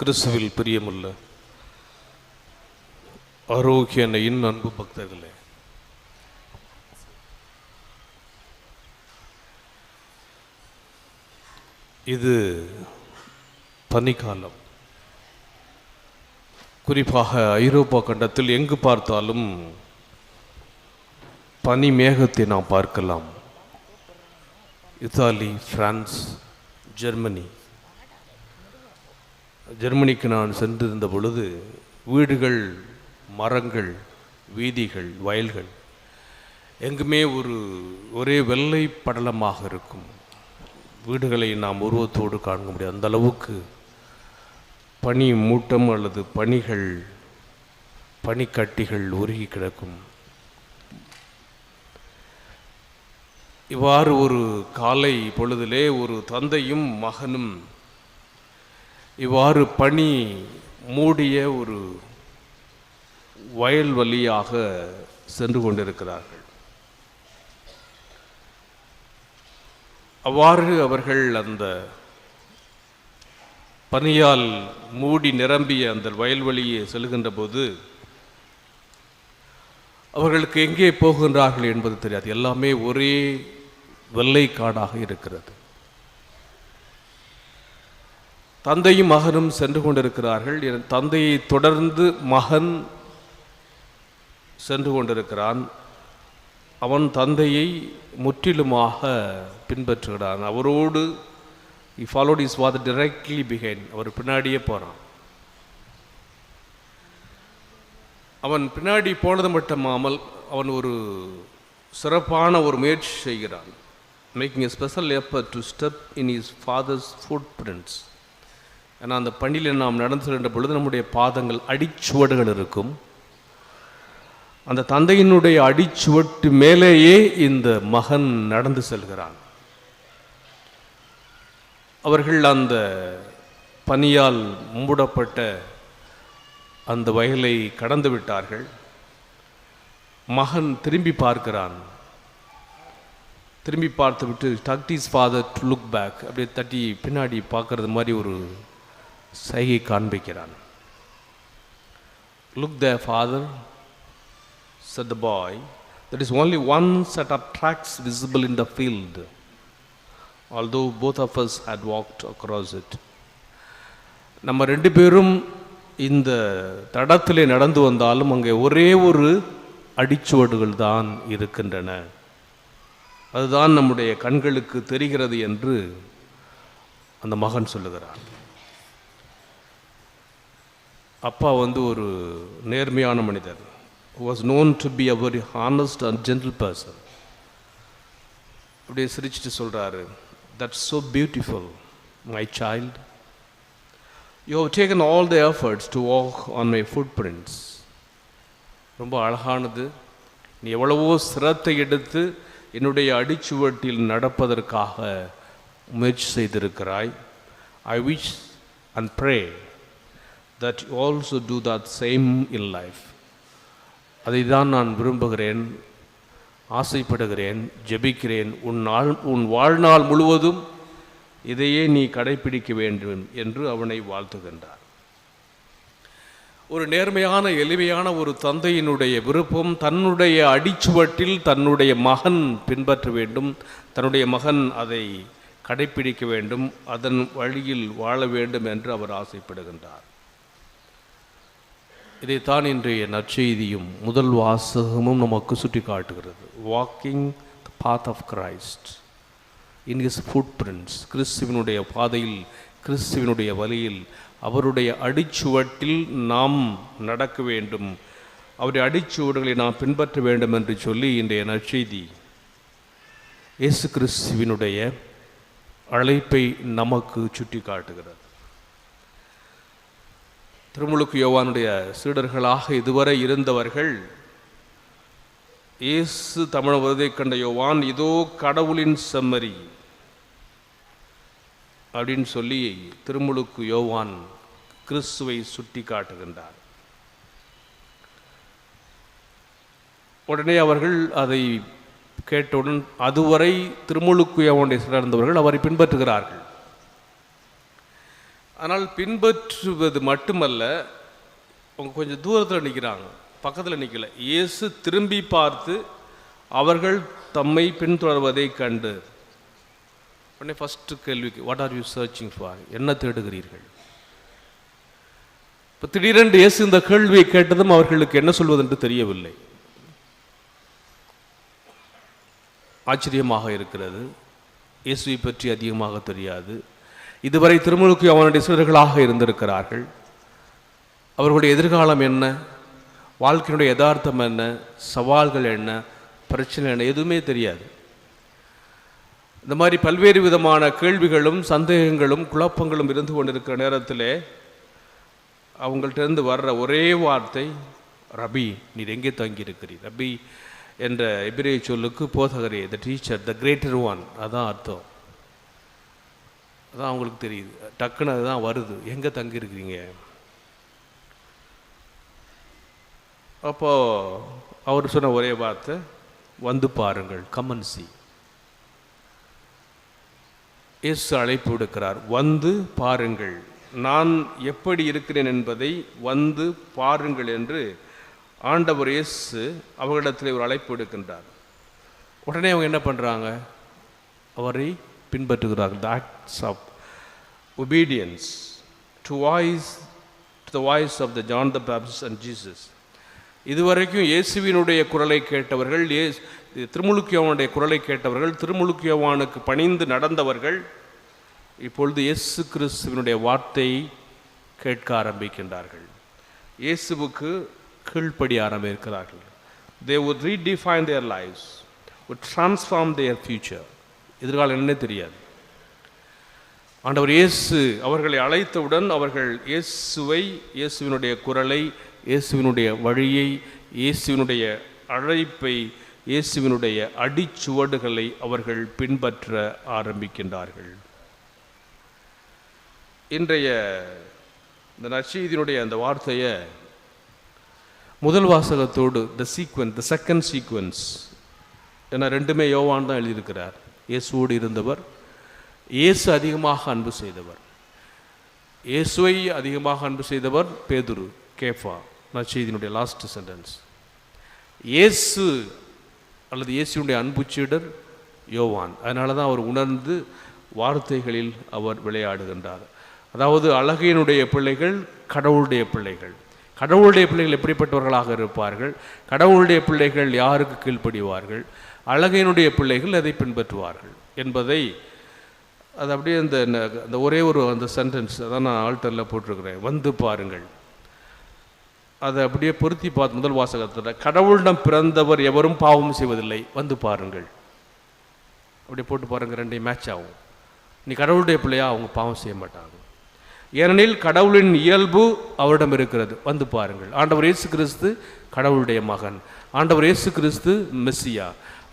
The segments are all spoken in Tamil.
கிறிஸ்துவில் பிரியமுள்ள ஆரோக்கிய அன்னையின் அன்பு பக்தர்களே. இது பனிக்காலம். குறிப்பாக ஐரோப்பா கண்டத்தில் எங்கு பார்த்தாலும் பனி மேகத்தை நாம் பார்க்கலாம். இத்தாலி பிரான்ஸ் ஜெர்மனி ஜெர்மனிக்கு நான் சென்றிருந்த பொழுது வீடுகள் மரங்கள் வீதிகள் வயல்கள் எங்குமே ஒரு ஒரே வெள்ளை படலமாக இருக்கும். வீடுகளை நாம் உருவத்தோடு காண முடியாது. அந்த அளவுக்கு பனி மூட்டம் அல்லது பனிகள் பனிக்கட்டிகள் உருகி கிடக்கும். இவ்வாறு ஒரு காலை பொழுதிலே ஒரு தந்தையும் மகனும் இவ்வாறு பனி மூடிய ஒரு வயல் வழியாக சென்று கொண்டிருக்கிறார்கள். அவ்வாறு அவர்கள் அந்த பனியால் மூடி நிரம்பிய அந்த வயல்வெளியை செல்கின்ற போது அவர்களுக்கு எங்கே போகின்றார்கள் என்பது தெரியாது. எல்லாமே ஒரே வெள்ளை காடாக இருக்கிறது. தந்தையும் மகனும் சென்று கொண்டிருக்கிறார்கள். என் தந்தையை தொடர்ந்து மகன் சென்று கொண்டிருக்கிறான். அவன் தந்தையை முற்றிலுமாக பின்பற்றுகிறான். அவரோடு he followed his வாத் directly behind அவர் பின்னாடியே போகிறான் அவன் பின்னாடி போனது மட்டுமாமல் அவன் ஒரு சிறப்பான ஒரு முயற்சி செய்கிறான். Making a special effort to step in his father's footprints ஏன்னா அந்த பணியில் நாம் நடந்து செல்கின்ற பொழுது நம்முடைய பாதங்கள் அடிச்சுவடுகள் இருக்கும். அந்த தந்தையினுடைய அடிச்சுவட்டு மேலேயே இந்த மகன் நடந்து செல்கிறான். அவர்கள் அந்த பனியால் மூடப்பட்ட அந்த வயலை கடந்து விட்டார்கள். மகன் திரும்பி பார்க்கிறான். திரும்பி பார்த்து விட்டு டக்டிஸ் ஃபாதர் டு லுக் பேக் அப்படியே தட்டி பின்னாடி பார்க்கறது மாதிரி ஒரு சைகை காண்பிக்கிறான். Look the father said the boy, there is only one set of tracks visible in the field, although both of us had walked across it. நம்ம ரெண்டு பேரும் இந்த தடத்திலே நடந்து வந்தாலும் அங்கே ஒரே ஒரு அடிச்சுவடுகள் தான் இருக்கின்றன. அதுதான் நம்முடைய கண்களுக்கு தெரிகிறது என்று அந்த மகன் சொல்லுகிறான் அப்பா வந்து ஒரு நேர்மையான மனிதர் was known to be a very honest and gentle person அப்படியே சிரிச்சிட்டு சொல்கிறாரு that's so beautiful my child you have taken all the efforts to walk on my footprints ரொம்ப அழகானது. நீ எவ்வளவோ சிரத்தை எடுத்து என்னுடைய அடிச்சுவட்டில் நடப்பதற்காக முயற்சி செய்திருக்கிறாய். I wish and pray that also do that same in life அதை தான் நான் விரும்புகிறேன் ஆசைப்படுகிறேன் ஜெபிக்கிறேன். உன் நாள் உன் வாழ்நாள் முழுவதும் இதையே நீ கடைபிடிக்க வேண்டும் என்று அவனை வாழ்த்துகின்றார். ஒரு நேர்மையான எளிமையான ஒரு தந்தையினுடைய விருப்பம் தன்னுடைய அடிச்சுவட்டில் தன்னுடைய மகன் பின்பற்ற வேண்டும். தன்னுடைய மகன் அதை கடைபிடிக்க வேண்டும். அதன் வழியில் வாழ வேண்டும் என்று அவர் ஆசைப்படுகின்றார். இதைத்தான் இன்றைய நற்செய்தியும் முதல் வாசகமும் நமக்கு சுட்டி காட்டுகிறது walking the path of Christ in his footprints கிறிஸ்துவனுடைய பாதையில் கிறிஸ்துவனுடைய வழியில் அவருடைய அடிச்சுவட்டில் நாம் நடக்க வேண்டும். அவருடைய அடிச்சுவடுகளை நாம் பின்பற்ற வேண்டும் என்று சொல்லி இன்றைய நற்செய்தி. இயேசு கிறிஸ்துவினுடைய அழைப்பை நமக்கு சுட்டி காட்டுகிறது திருமுழுக்கு யோவானுடைய சீடர்களாக இதுவரை இருந்தவர்கள் இயேசு தமிழ் வருதை கண்ட யோவான் இதோ கடவுளின் செம்மறி அப்படின்னு சொல்லி திருமுழுக்கு யோவான் கிறிஸ்துவை சுட்டி காட்டுகின்றார். உடனே அவர்கள் அதை கேட்டவுடன் அதுவரை திருமுழுக்கு யோவானுடைய சிறந்தவர்கள் அவரை பின்பற்றுகிறார்கள். ஆனால் பின்பற்றுவது மட்டுமல்ல அவங்க கொஞ்சம் தூரத்தில் நிற்கிறாங்க பக்கத்தில் நிற்கல இயேசு திரும்பி பார்த்து அவர்கள் தம்மை பின்தொடர்வதை கண்டு. உடனே ஃபஸ்ட்டு கேள்விக்கு what are you searching for என்ன தேடுகிறீர்கள்? இப்போ திடீரென்று இயேசு இந்த கேள்வியை கேட்டதும் அவர்களுக்கு என்ன சொல்வதென்று தெரியவில்லை. ஆச்சரியமாக இருக்கிறது. இயேசுவை பற்றி அதிகமாக தெரியாது. இதுவரை திருமுழுக்கு அவனுடைய சீடர்களாக இருந்திருக்கிறார்கள். அவர்களுடைய எதிர்காலம் என்ன? வாழ்க்கையினுடைய யதார்த்தம் என்ன? சவால்கள் என்ன? பிரச்சனை என்ன? எதுவுமே தெரியாது. இந்த மாதிரி பல்வேறு விதமான கேள்விகளும் சந்தேகங்களும் குழப்பங்களும் இருந்து கொண்டிருக்கிற நேரத்தில் அவங்கள்ட்ட இருந்து வர்ற ஒரே வார்த்தை ரபி நீர் எங்கே தங்கியிருக்கிறீர்? ரபி என்ற எபிரே சொல்லுக்கு போதகரே the teacher the greater one அதான் அர்த்தம். அதான் அவங்களுக்கு தெரியுது. டக்குன்னு அதுதான் வருது. எங்கே தங்கியிருக்கிறீங்க? அப்போ அவர் சொன்ன ஒரே வார்த்தை வந்து பாருங்கள் கமன்சி இயேசு அழைப்பு விடுக்கிறார் வந்து பாருங்கள். நான் எப்படி இருக்கிறேன் என்பதை வந்து பாருங்கள் என்று ஆண்டவர் இயேசு அவர்களிடத்தில் ஒரு அழைப்பு விடுக்கின்றார். உடனே அவங்க என்ன பண்ணுறாங்க அவரை பின்பற்றுகிறார்கள். The acts of obedience to voice to the voice of the John the Baptist and Jesus இதுவரைக்கும் இயேசுவினுடைய குரலை கேட்டவர்கள் ஏ திருமுழுக்கியவானுடைய குரலை கேட்டவர்கள் திருமுழுக்கியவானுக்கு பணிந்து நடந்தவர்கள் இப்பொழுது இயேசு கிறிஸ்துவினுடைய வார்த்தையை கேட்க ஆரம்பிக்கின்றார்கள். இயேசுவுக்கு கீழ்ப்படி ஆரம்பிக்கிறார்கள் they would redefine their lifes would transform their future எதிர்காலம் என்னன்னே தெரியாது. ஆண்டவர் இயேசு அவர்களை அழைத்தவுடன் அவர்கள் இயேசுவை இயேசுவினுடைய குரலை இயேசுவினுடைய வழியை இயேசுவினுடைய அழைப்பை இயேசுவினுடைய அடிச்சுவடுகளை அவர்கள் பின்பற்ற ஆரம்பிக்கின்றார்கள். இன்றைய இந்த நற்செய்தியினுடைய அந்த வார்த்தையை முதல் வாசகத்தோடு the sequence the second sequence ஏன்னா ரெண்டுமே யோவான் தான் எழுதியிருக்கிறார். இயேசுவோடு இருந்தவர். இயேசு அதிகமாக அன்பு செய்தவர். இயேசுவை அதிகமாக அன்பு செய்தவர் பேதுரு கேஃபா. நற்செய்தியினுடைய லாஸ்ட் சென்டென்ஸ் இயேசு அல்லது இயேசுடைய அன்பு சீடர் யோவான். அதனால தான் அவர் உணர்ந்து வார்த்தைகளில் அவர் விளையாடுகின்றார். அதாவது அழகையினுடைய பிள்ளைகள் கடவுளுடைய பிள்ளைகள். கடவுளுடைய பிள்ளைகள் எப்படிப்பட்டவர்களாக இருப்பார்கள்? கடவுளுடைய பிள்ளைகள் யாருக்கு கீழ்ப்படிவார்கள்? அழகையினுடைய பிள்ளைகள் அதை பின்பற்றுவார்கள் என்பதை அது அப்படியே அந்த அந்த ஒரே ஒரு அந்த சென்டென்ஸ் அதான் நான் ஆல்டரில் போட்டிருக்கிறேன். வந்து பாருங்கள். அதை அப்படியே பொருத்தி பார்த்து முதல் வாசகத்தில் கடவுளிடம் பிறந்தவர் எவரும் பாவம் செய்வதில்லை. வந்து பாருங்கள். அப்படியே போட்டு பாருங்கள் ரெண்டையும் மேட்ச் ஆகும். நீ கடவுளுடைய பிள்ளையா அவங்க பாவம் செய்ய மாட்டாங்க. ஏனெனில் கடவுளின் இயல்பு அவரிடம் இருக்கிறது. வந்து பாருங்கள். ஆண்டவர் இயேசு கிறிஸ்து கடவுளுடைய மகன். ஆண்டவர் இயேசு கிறிஸ்து மெஸ்ஸியா.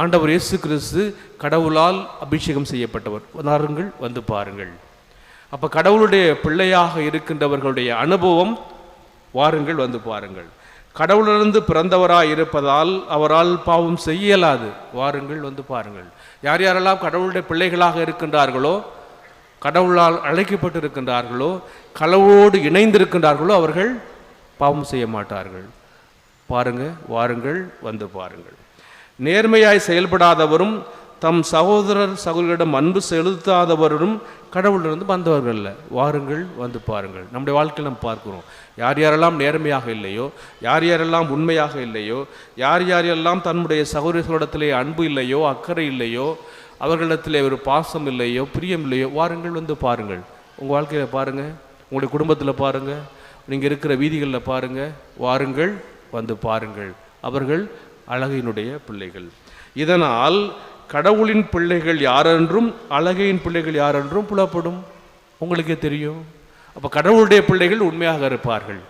ஆண்டவர் இயேசு கிறிஸ்து கடவுளால் அபிஷேகம் செய்யப்பட்டவர். வாருங்கள் வந்து பாருங்கள். அப்போ கடவுளுடைய பிள்ளையாக இருக்கின்றவர்களுடைய அனுபவம் வாருங்கள் வந்து பாருங்கள். கடவுளிலிருந்து பிறந்தவராக இருப்பதால் அவரால் பாவம் செய்ய இயலாது வாருங்கள் வந்து பாருங்கள். யார் யாரெல்லாம் கடவுளுடைய பிள்ளைகளாக இருக்கின்றார்களோ கடவுளால் அழைக்கப்பட்டிருக்கின்றார்களோ கடவுளோடு இணைந்திருக்கின்றார்களோ அவர்கள் பாவம் செய்ய மாட்டார்கள். பாருங்கள் வாருங்கள் வந்து பாருங்கள். நேர்மையாய் செயல்படாதவரும் தம் சகோதரர் சகோதரிடம் அன்பு செலுத்தாதவரும் கடவுளிலிருந்து வந்தவர்கள் இல்லை வாருங்கள் வந்து பாருங்கள். நம்முடைய வாழ்க்கையில் நம்ம பார்க்கிறோம். யார் யாரெல்லாம் நேர்மையாக இல்லையோ யார் யாரெல்லாம் உண்மையாக இல்லையோ யார் யாரெல்லாம் தன்னுடைய சகோதரர்களிடத்திலே அன்பு இல்லையோ அக்கறை இல்லையோ அவர்களிடத்திலே ஒரு பாசம் இல்லையோ பிரியம் இல்லையோ வாருங்கள் வந்து பாருங்கள். உங்கள் வாழ்க்கையில் பாருங்கள் உங்களுடைய குடும்பத்தில் பாருங்கள் நீங்கள் இருக்கிற வீதிகளில் பாருங்கள் வாருங்கள் வந்து பாருங்கள். அவர்கள் அழகையினுடைய பிள்ளைகள். இதனால் கடவுளின் பிள்ளைகள் யாரென்றும் அழகையின் பிள்ளைகள் யாரென்றும் புலப்படும். உங்களுக்கே தெரியும். அப்போ கடவுளுடைய பிள்ளைகள் உண்மையாக இருப்பார்கள்.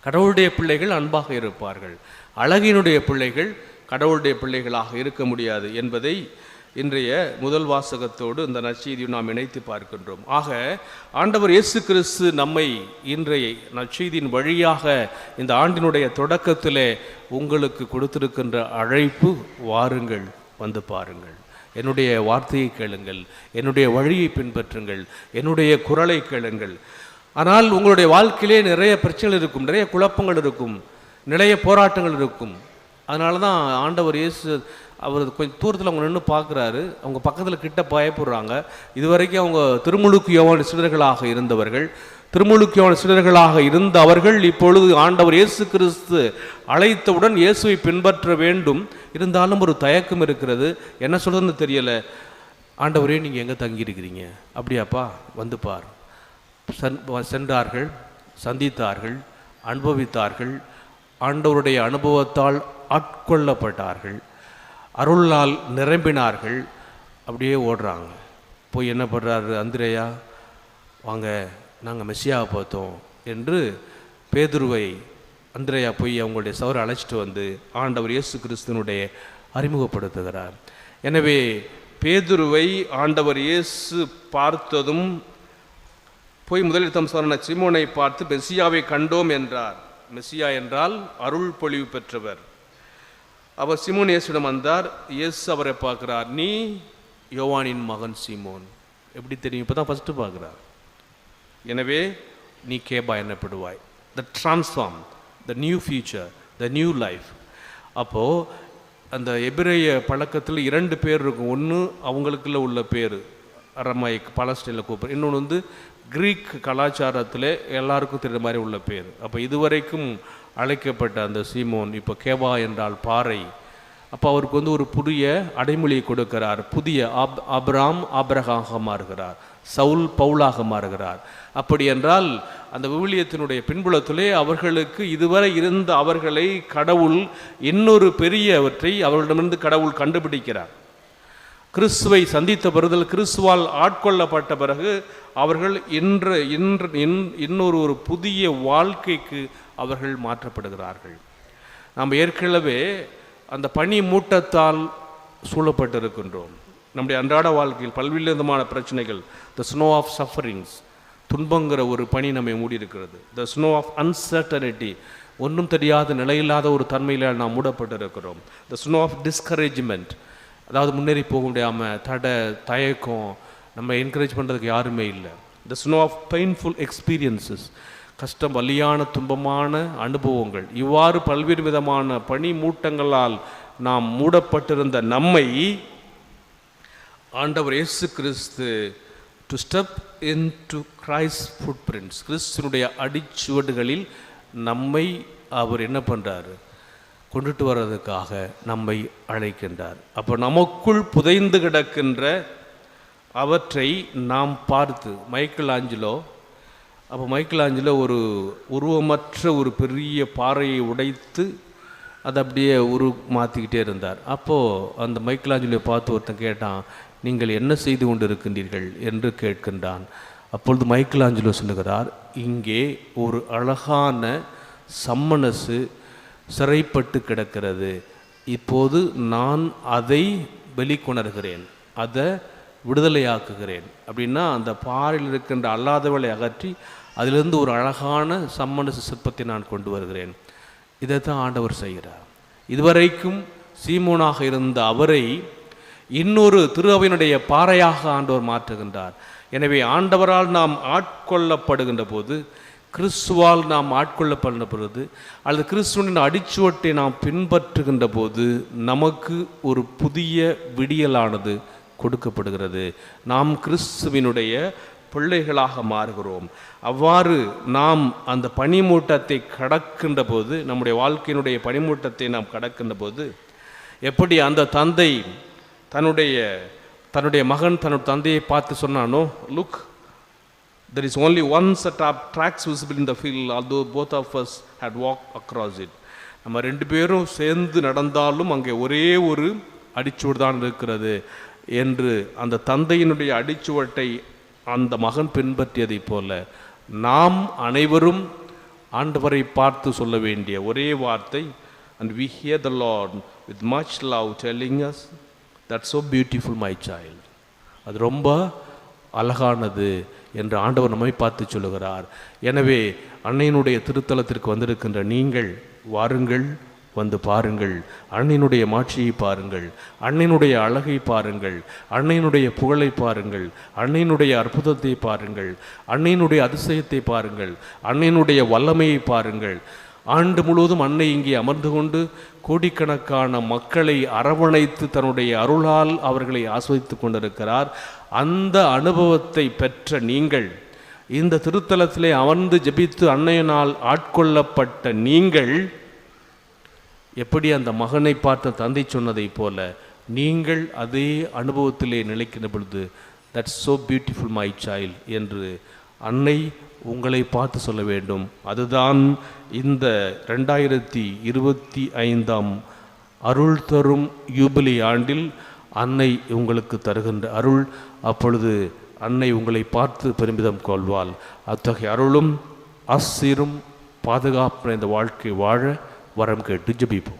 கடவுளுடைய பிள்ளைகள் அன்பாக இருப்பார்கள். அழகினுடைய பிள்ளைகள் கடவுளுடைய பிள்ளைகளாக இருக்க முடியாது என்பதை இன்றைய முதல் வாசகத்தோடு இந்த நற்செய்தியை நாம் இணைத்து பார்க்கின்றோம். ஆக ஆண்டவர் இயேசு கிறிஸ்து நம்மை இன்றைய நற்செய்தியின் வழியாக இந்த ஆண்டினுடைய தொடக்கத்திலே உங்களுக்கு கொடுத்திருக்கின்ற அழைப்பு வாருங்கள் வந்து பாருங்கள். என்னுடைய வார்த்தையை கேளுங்கள் என்னுடைய வழியை பின்பற்றுங்கள் என்னுடைய குரலை கேளுங்கள். ஆனால் உங்களுடைய வாழ்க்கையிலே நிறைய பிரச்சனைகள் இருக்கும் நிறைய குழப்பங்கள் இருக்கும் நிறைய போராட்டங்கள் இருக்கும். அதனால தான் ஆண்டவர் இயேசு அவர் கொஞ்சம் தூரத்தில் அவங்க நின்று பார்க்குறாரு அவங்க பக்கத்தில் கிட்ட பயப்படுறாங்க. இதுவரைக்கும் அவங்க திருமுழுக்கு யோவான் சிலர்களாக இருந்தவர்கள் திருமுழுக்கு யோவான் சிலர்களாக இருந்த அவர்கள் இப்பொழுது ஆண்டவர் இயேசு கிறிஸ்து அழைத்தவுடன் இயேசுவை பின்பற்ற வேண்டும். இருந்தாலும் ஒரு தயக்கம் இருக்கிறது. என்ன சொல்கிறதுன்னு தெரியலை. ஆண்டவரே நீங்கள் எங்கே தங்கியிருக்கிறீங்க? அப்படியாப்பா வந்து பார். சென் சென்றார்கள் சந்தித்தார்கள் அனுபவித்தார்கள். ஆண்டவருடைய அனுபவத்தால் ஆட்கொள்ளப்பட்டார்கள். அருளால் நிரம்பினார்கள். அப்படியே ஓடுறாங்க. போய் என்ன பண்ணுறாரு அந்திரையா வாங்க நாங்கள் மெஸ்ஸியாவை பார்த்தோம் என்று பேதுருவை அந்திரையா போய் அவங்களுடைய சவரை அழைச்சிட்டு வந்து ஆண்டவர் இயேசு கிறிஸ்துவனுடைய அறிமுகப்படுத்துகிறார். எனவே பேதுருவை ஆண்டவர் இயேசு பார்த்ததும் போய் முதலில் தம் சொன்ன சிமோனை பார்த்து மெஸ்ஸியாவை கண்டோம் என்றார். மெஸ்ஸியா என்றால் அருள் பொழிவு பெற்றவர். அவர் சிமோன் இயேசுவிடம் வந்தார் இயேசு அவரை பார்க்குறார் நீ யோவானின் மகன் சிமோன். எப்படி தெரியும்? இப்போ தான் ஃபஸ்ட்டு பார்க்குறார். எனவே நீ கேபா என்னப்படுவாய். The transform the new future the new life அப்போது அந்த எபிரேய பழக்கத்தில் இரண்டு பேர் இருக்கும். ஒன்று அவங்களுக்குள்ள உள்ள பேர் அரமாயிக் பாலஸ்டீனில் கூப்பிடு இன்னொன்று வந்து கிரீக் கலாச்சாரத்தில் எல்லாருக்கும் தெரிந்த மாதிரி உள்ள பேர். அப்போ இதுவரைக்கும் அழைக்கப்பட்ட அந்த சீமோன் இப்போ கேபா என்றால் பாறை. அப்போ அவருக்கு வந்து ஒரு புதிய அடைமொழியை கொடுக்கிறார். புதிய ஆப் அப்ராம் ஆப்ரகாக மாறுகிறார். சவுல் பவுலாக மாறுகிறார். அப்படி என்றால் அந்த விவிலியத்தினுடைய பின்புலத்திலே அவர்களுக்கு இதுவரை இருந்த அவர்களை கடவுள் இன்னொரு பெரியவற்றை அவர்களிடமிருந்து கடவுள் கண்டுபிடிக்கிறார். கிறிஸ்துவை சந்தித்த பிறகு கிறிஸ்துவால் ஆட்கொள்ளப்பட்ட பிறகு அவர்கள் இன்று இன்று இன்- இன்னொரு ஒரு புதிய வாழ்க்கைக்கு அவர்கள் மாற்றப்படுகிறார்கள். நாம் ஏற்கனவே அந்த பனி மூட்டத்தால் சூழப்பட்டிருக்கின்றோம். நம்முடைய அன்றாட வாழ்க்கையில் பல்வேறு விதமான பிரச்சனைகள். த ஸ்னோ ஆஃப் சஃபரிங்ஸ் துன்பங்கிற ஒரு பணி நம்மை மூடி இருக்கிறது த ஸ்னோ ஆஃப் அன்சர்டனிட்டி ஒன்றும் தெரியாத நிலையில்லாத ஒரு தன்மையில் நாம் மூடப்பட்டிருக்கிறோம். த ஸ்னோ ஆஃப் டிஸ்கரேஜ்மெண்ட் அதாவது முன்னேறி போக முடியாமல் தடை தயக்கம் நம்ம என்கரேஜ் பண்ணுறதுக்கு யாருமே இல்லை. The snow of painful experiences கஷ்டம் வலியான துன்பமான அனுபவங்கள். இவ்வாறு பல்வேறு விதமான பனி மூட்டங்களால் நாம் மூடப்பட்டிருந்த நம்மை ஆண்டவர் இயேசு கிறிஸ்து to step in to Christ footprints கிறிஸ்துனுடைய அடிச்சுவடுகளில் நம்மை அவர் என்ன பண்ணுறாரு கொண்டுட்டு வர்றதுக்காக நம்மை அழைக்கின்றார். அப்போ நமக்குள் புதைந்து கிடக்கின்ற அவற்றை நாம் பார்த்து மைக்கேல் ஆஞ்சலோ அப்போ மைக்கேல் ஆஞ்சலோ ஒரு உருவமற்ற ஒரு பெரிய பாறையை உடைத்து அதை அப்படியே உரு மாற்றிக்கிட்டே இருந்தார். அப்போது அந்த மைக்கேல் ஆஞ்சலியை பார்த்து ஒருத்தன் கேட்டான் நீங்கள் என்ன செய்து கொண்டு இருக்கின்றீர்கள் என்று கேட்கின்றான். அப்பொழுது மைக்கேல் ஆஞ்சலோ சொல்லுகிறார் இங்கே ஒரு அழகான சம்மனசு சிறைப்பட்டு கிடக்கிறது. இப்போது நான் அதை வெளிக்கொணர்கிறேன். அதை விடுதலையாக்குகிறேன். அப்படின்னா அந்த பாறையில் இருக்கின்ற அல்லாதவளை அகற்றி அதிலிருந்து ஒரு அழகான சம்மனச சிற்பத்தை நான் கொண்டு வருகிறேன். இதை தான் ஆண்டவர் செய்கிறார். இதுவரைக்கும் சீமோனாக இருந்த அவரை இன்னொரு திரு அவையினுடைய பாறையாக ஆண்டவர் மாற்றுகின்றார். எனவே ஆண்டவரால் நாம் ஆட்கொள்ளப்படுகின்ற போது கிறிஸ்துவால் நாம் ஆட்கொள்ளப்படுகின்ற பொழுது அல்லது கிறிஸ்துவின் அடிச்சுவட்டை நாம் பின்பற்றுகின்ற போது நமக்கு ஒரு புதிய விடியலானது கொடுக்கப்படுகிறது. நாம் கிறிஸ்துவினுடைய பிள்ளைகளாக மாறுகிறோம். அவ்வாறு நாம் அந்த பனிமூட்டத்தை கடக்கின்ற போது நம்முடைய வாழ்க்கையினுடைய பனிமூட்டத்தை நாம் கடக்கின்ற போது எப்படி அந்த தந்தை தன்னுடைய தன்னுடைய மகன் தன்னுடைய தந்தையை பார்த்து சொன்னானோ look There is only one set of tracks visible in the field, although both of us had walked across it. நம்ம ரெண்டு பேரும் சேர்ந்து நடந்தாலும் அங்கே ஒரே ஒரு அடிச்சுவடு தான் இருக்கிறது என்று அந்த தந்தையினுடைய அடிச்சுவட்டை அந்த மகன் பின்பற்றியதைப் போல நாம் அனைவரும் ஆண்டவரை பார்த்து சொல்ல வேண்டிய ஒரே வார்த்தை and we hear the Lord with much love telling us that so beautiful my child அது ரொம்ப அழகானது என்று ஆண்டவர் நம்மை பார்த்து சொல்லுகிறார். எனவே அன்னையினுடைய திருத்தலத்திற்கு வந்திருக்கின்ற நீங்கள் வாருங்கள் வந்து பாருங்கள். அன்னையினுடைய மாட்சியை பாருங்கள். அன்னையினுடைய அழகை பாருங்கள். அன்னையினுடைய புகழை பாருங்கள். அன்னையினுடைய அற்புதத்தை பாருங்கள். அன்னையினுடைய அதிசயத்தை பாருங்கள். அன்னையினுடைய வல்லமையை பாருங்கள். ஆண்டு முழுவதும் அன்னை இங்கே அமர்ந்து கொண்டு கோடிக்கணக்கான மக்களை அரவணைத்து தன்னுடைய அருளால் அவர்களை ஆஸ்வதித்து கொண்டிருக்கிறார். அந்த அனுபவத்தை பெற்ற நீங்கள் இந்த திருத்தலத்திலே அமர்ந்து ஜெபித்து அன்னையனால் ஆட்கொள்ளப்பட்ட நீங்கள் எப்படி அந்த மகனை பார்த்த தந்தை சொன்னதைப் போல நீங்கள் அதே அனுபவத்திலே நிலைக்கிற பொழுது that's so beautiful my child என்று அன்னை உங்களை பார்த்து சொல்ல வேண்டும். அதுதான் இந்த ரெண்டாயிரத்தி இருபத்தி ஐந்தாம் அருள் தரும் யூபிலி ஆண்டில் அன்னை உங்களுக்கு தருகின்ற அருள் அப்பொழுது அன்னை உங்களை பார்த்து பெருமிதம் கொள்வாள். அத்தகைய அருளும் அசிரும் பாதுகாப்பு இந்த வாழ்க்கை வாழ வரம் கேட்டு ஜெபிப்போம்.